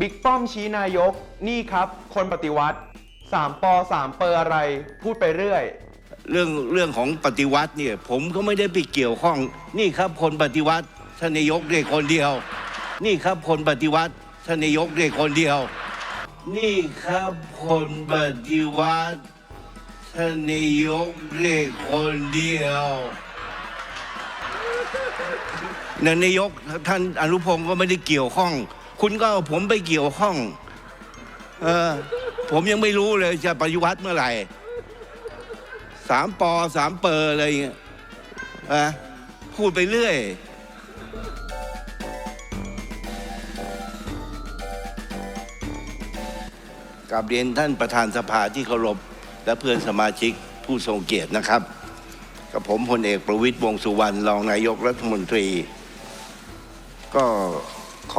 บิ๊กป้อมชี้นายก นี่ครับ คนปฏิวัติ3ปอ3เปอร์อะไร พูดไปเรื่อย เรื่องเรื่องของปฏิวัติเนี่ย ผมก็ไม่ได้ไปเกี่ยวข้อง นี่ครับคนปฏิวัติท่านนายกเรียกคนเดียว นี่ครับคนปฏิวัติท่านนายกเรียกคนเดียว นี่ครับคนปฏิวัติท่านนายกเรียกคนเดียวนายกท่านอนุพงศ์ก็ไม่ได้เกี่ยวข้อง คุณก็เอาผมไปเกี่ยวข้อง เออ ผมยังไม่รู้เลยจะปฏิวัติเมื่อไหร่สามปอสามเปอร์อะไรอย่างเงี้ยอะพูดไปเรื่อยกับเรียนท่านประธานสภาที่เคารพและเพื่อนสมาชิกผู้ทรงเกียรตินะครับ กับผมพลเอกประวิตยวงสุวรรณรองนายกรัฐมนตรี ก็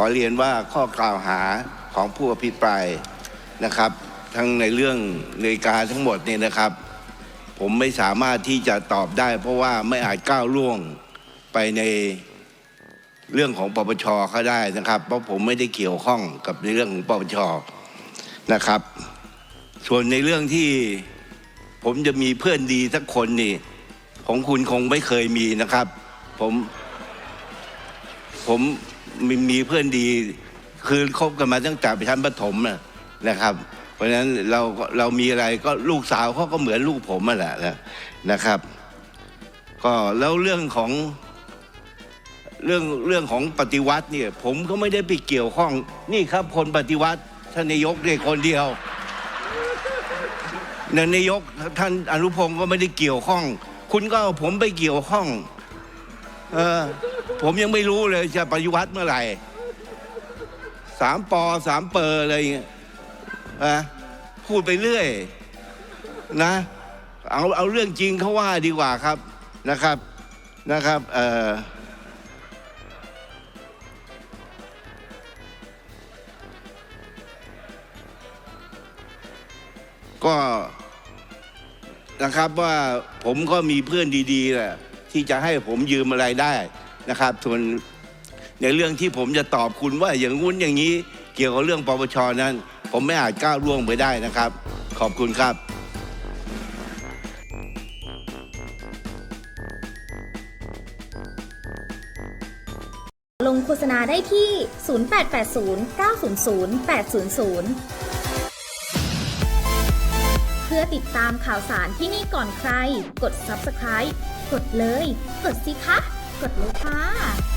อเรียนว่าข้อกล่าวหาของผู้อภิปรายนะครับ ทั้งในเรื่องนาฬิกาทั้งหมดเนี่ยนะครับ ผมไม่สามารถที่จะตอบได้ เพราะว่าไม่อาจก้าวล่วงไปในเรื่องของปปชเขาได้นะครับ เพราะผมไม่ได้เกี่ยวข้องกับในเรื่องของปปชนะครับ ส่วนในเรื่องที่ผมจะมีเพื่อนดีสักคนนี่ของคุณคงไม่เคยมีนะครับ ผม ผมมีมีเพื่อนดีคือคบกันมาตั้งแต่ไปชั้นประถมนะนะครับ เพราะฉะนั้นเราเรามีอะไรก็ลูกสาวเขาก็เหมือนลูกผมมาแหละนะนะครับ ก็แล้วเรื่องของเรื่องเรื่องของปฏิวัติเนี่ย ผมก็ไม่ได้ไปเกี่ยวข้อง นี่ครับคนปฏิวัติท่านนายกเรียกคนเดียวนายกท่านอนุพงศ์ก็ไม่ได้เกี่ยวข้อง คุณก็เอาผมไปเกี่ยวข้อง เออ ผมยังไม่รู้เลยจะปฏิวัติเมื่อไหร่สามปอสามเปอร์อะไรอย่างเงี้ยอะพูดไปเรื่อย นะ เอาเอาเรื่องจริงเขาว่าดีกว่าครับนะครับนะครับเออก็นะครับว่าผมก็มีเพื่อนดีๆแหละที่จะให้ผมยืมอะไรได้ นะครับส่วนในเรื่องที่ผมจะตอบคุณว่าอย่างงู้นอย่างนี้ เกี่ยวกับเรื่องปปชนั้น ผมไม่อาจก้าวล่วงไปได้นะครับ ขอบคุณครับลงโฆษณาได้ที่ 0880 900 800 เพื่อติดตามข่าวสารที่นี่ก่อนใคร กด subscribe กดเลย กดสิคะ กดเลยค่ะ